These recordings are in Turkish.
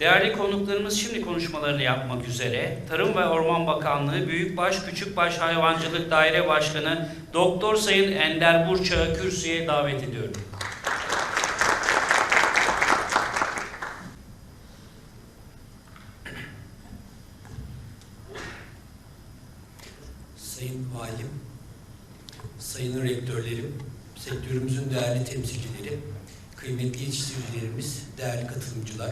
Değerli konuklarımız şimdi konuşmalarını yapmak üzere Tarım ve Orman Bakanlığı Büyükbaş Küçükbaş Hayvancılık Daire Başkanı Doktor Sayın Ender Burçak'ı kürsüye davet ediyorum. Sayın Valim, Sayın Rektörlerim, sektörümüzün değerli temsilcileri, kıymetli yetiştiricilerimiz, değerli katılımcılar,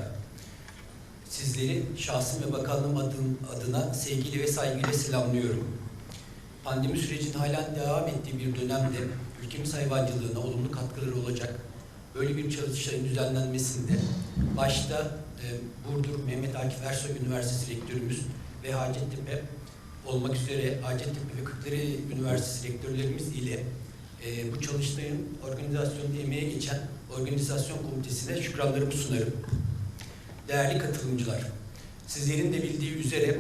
sizleri şahsım ve bakanlığım adım, adına sevgiyle ve saygıyla selamlıyorum. Pandemi sürecinin halen devam ettiği bir dönemde ülkemiz hayvancılığına olumlu katkıları olacak. Böyle bir çalıştayın düzenlenmesinde başta e, Burdur Mehmet Akif Ersoy Üniversitesi Rektörümüz ve Hacettepe olmak üzere Hacettepe ve Kırklareli Üniversitesi rektörlerimiz ile e, bu çalıştayın organizasyonunda emeğe geçen organizasyon komitesine şükranlarımı sunarım. Değerli katılımcılar, sizlerin de bildiği üzere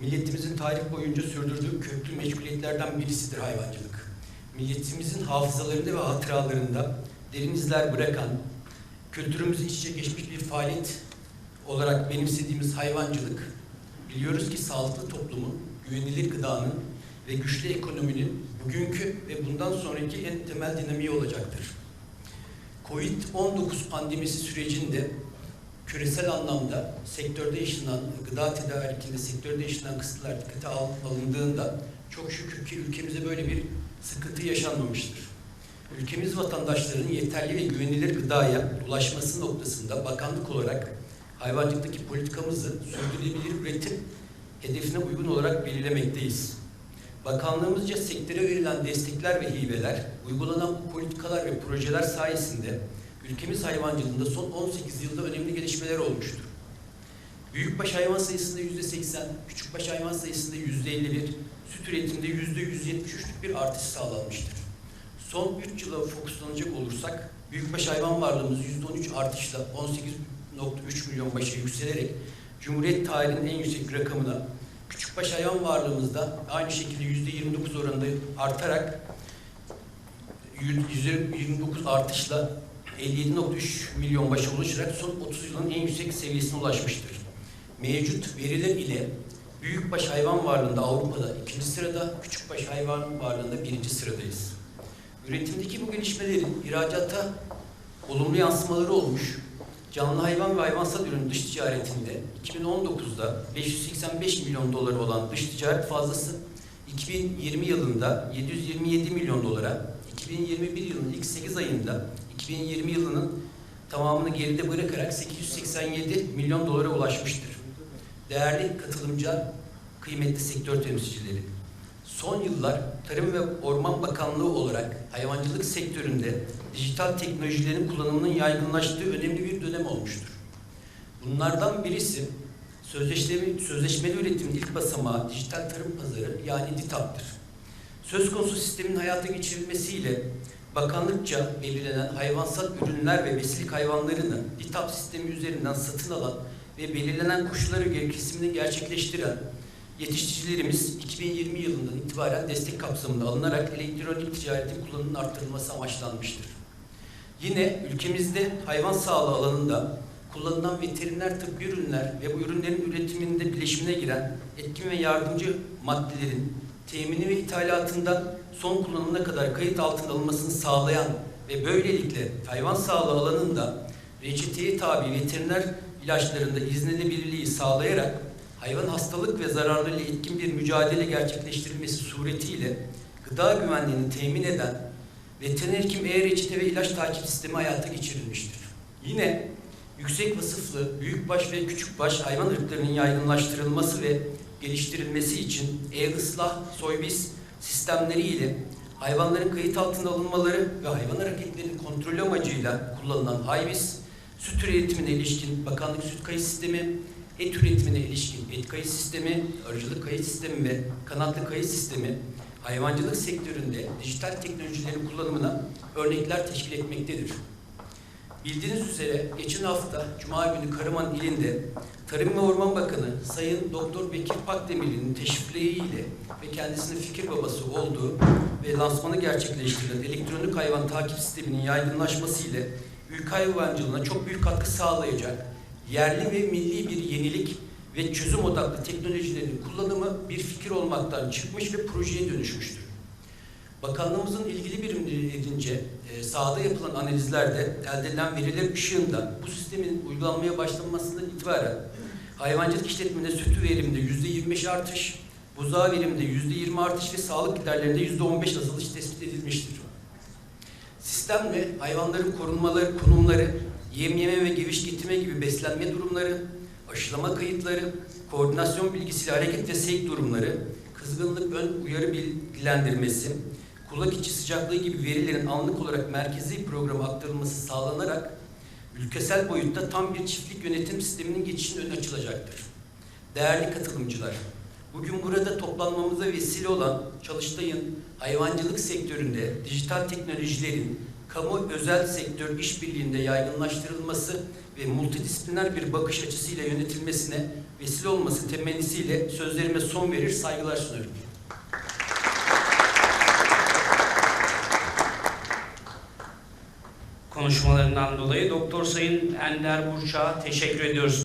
milletimizin tarih boyunca sürdürdüğü köklü meşguliyetlerden birisidir hayvancılık. Milletimizin hafızalarında ve hatıralarında derin izler bırakan, kültürümüzü iç içe geçmiş bir faaliyet olarak benimsediğimiz hayvancılık, biliyoruz ki sağlıklı toplumun, güvenilir gıdanın ve güçlü ekonominin bugünkü ve bundan sonraki en temel dinamiği olacaktır. Covid-19 pandemisi sürecinde küresel anlamda sektörde yaşanan, gıda tedarikinde sektörde yaşanan kısıtlar dikkate al- alındığında çok şükür ki ülkemize böyle bir sıkıntı yaşanmamıştır. Ülkemiz vatandaşlarının yeterli ve güvenilir gıdaya ulaşması noktasında bakanlık olarak hayvancılıktaki politikamızı sürdürülebilir üretim hedefine uygun olarak belirlemekteyiz. Bakanlığımızca sektöre verilen destekler ve hibeler, uygulanan politikalar ve projeler sayesinde ülkemiz hayvancılığında son 18 yılda önemli gelişmeler olmuştur. Büyükbaş hayvan sayısında yüzde 80, küçükbaş hayvan sayısında yüzde 51, süt üretiminde yüzde 173'lük bir artış sağlanmıştır. Son 3 yıla fokuslanacak olursak, büyükbaş hayvan varlığımız yüzde 13 artışla 18.3 milyon başa yükselerek Cumhuriyet tarihinin en yüksek rakamına, küçükbaş hayvan varlığımızda aynı şekilde yüzde 29 oranında artarak yüzde 29 artışla 57.3 milyon başa ulaşarak son 30 yılın en yüksek seviyesine ulaşmıştır. Mevcut veriler ile büyükbaş hayvan varlığında Avrupa'da ikinci sırada, küçükbaş hayvan varlığında birinci sıradayız. Üretimdeki bu gelişmelerin ihracata olumlu yansımaları olmuş. Canlı hayvan ve hayvansal ürün dış ticaretinde 2019'da 585 milyon dolar olan dış ticaret fazlası 2020 yılında 727 milyon dolara, 2021 yılının ilk 8 ayında 2020 yılının tamamını geride bırakarak 887 milyon dolara ulaşmıştır. Değerli katılımcılar, kıymetli sektör temsilcileri, son yıllar Tarım ve Orman Bakanlığı olarak hayvancılık sektöründe dijital teknolojilerin kullanımının yaygınlaştığı önemli bir dönem olmuştur. Bunlardan birisi sözleşmeli, sözleşmeli üretimin ilk basamağı dijital tarım pazarı yani DİTAP'tır. Söz konusu sistemin hayata geçirilmesiyle bakanlıkça belirlenen hayvansal ürünler ve besilik hayvanlarını DİTAP sistemi üzerinden satın alan ve belirlenen göre kesimini gerçekleştiren yetiştiricilerimiz 2020 yılından itibaren destek kapsamında alınarak elektronik ticaretin kullanımının arttırılması amaçlanmıştır. Yine ülkemizde hayvan sağlığı alanında kullanılan veteriner tıbbi ürünler ve bu ürünlerin üretiminde bileşimine giren etkin ve yardımcı maddelerin temini ve ithalatından son kullanımına kadar kayıt altına alınmasını sağlayan ve böylelikle hayvan sağlığı alanında reçeteye tabi veteriner ilaçlarında izlenebilirliği sağlayarak hayvan hastalık ve zararlarıyla etkin bir mücadele gerçekleştirilmesi suretiyle gıda güvenliğini temin eden veteriner hekim e-reçete ve ilaç takip sistemi hayata geçirilmiştir. Yine yüksek vasıflı büyükbaş ve küçükbaş hayvan ırklarının yaygınlaştırılması ve geliştirilmesi için e-ıslah, soybiz sistemleri ile hayvanların kayıt altına alınmaları ve hayvan hareketlerinin kontrolü amacıyla kullanılan haybiz, süt üretimine ilişkin bakanlık süt kayıt sistemi, et üretimine ilişkin et kayıt sistemi, arıcılık kayıt sistemi ve kanatlı kayıt sistemi hayvancılık sektöründe dijital teknolojilerin kullanımına örnekler teşkil etmektedir. Bildiğiniz üzere geçen hafta Cuma günü Karaman ilinde Tarım ve Orman Bakanı Sayın Doktor Bekir Pakdemirli'nin teşrifleriyle ve kendisinin fikir babası olduğu ve lansmanı gerçekleştirilen elektronik hayvan takip sisteminin yaygınlaşması ile ülke hayvancılığına çok büyük katkı sağlayacak yerli ve milli bir yenilik ve çözüm odaklı teknolojilerin kullanımı bir fikir olmaktan çıkmış ve projeye dönüşmüştür. Bakanlığımızın ilgili birimlerince e, sahada yapılan analizlerde elde edilen veriler ışığında bu sistemin uygulanmaya başlanmasından itibaren hayvancılık işletmede sütü veriminde yüzde 25 artış, buzağı veriminde yüzde 20 artış ve sağlık giderlerinde yüzde 15 azalış tespit edilmiştir. Sistemle hayvanların korunmaları, konumları, yem yeme ve geviş getirme gibi beslenme durumları, aşılama kayıtları, koordinasyon bilgisiyle hareket ve sevk durumları, kızgınlık ön uyarı bilgilendirmesi, kulak içi sıcaklığı gibi verilerin anlık olarak merkezi programa aktarılması sağlanarak ülkesel boyutta tam bir çiftlik yönetim sisteminin geçişinin önü açılacaktır. Değerli katılımcılar, bugün burada toplanmamıza vesile olan Çalıştay'ın hayvancılık sektöründe dijital teknolojilerin kamu özel sektör işbirliğinde yaygınlaştırılması ve multidisipliner bir bakış açısıyla yönetilmesine vesile olması temennisiyle sözlerime son verir, saygılar sunuyorum. Konuşmalarından dolayı Doktor Sayın Ender Burçak'a teşekkür ediyoruz.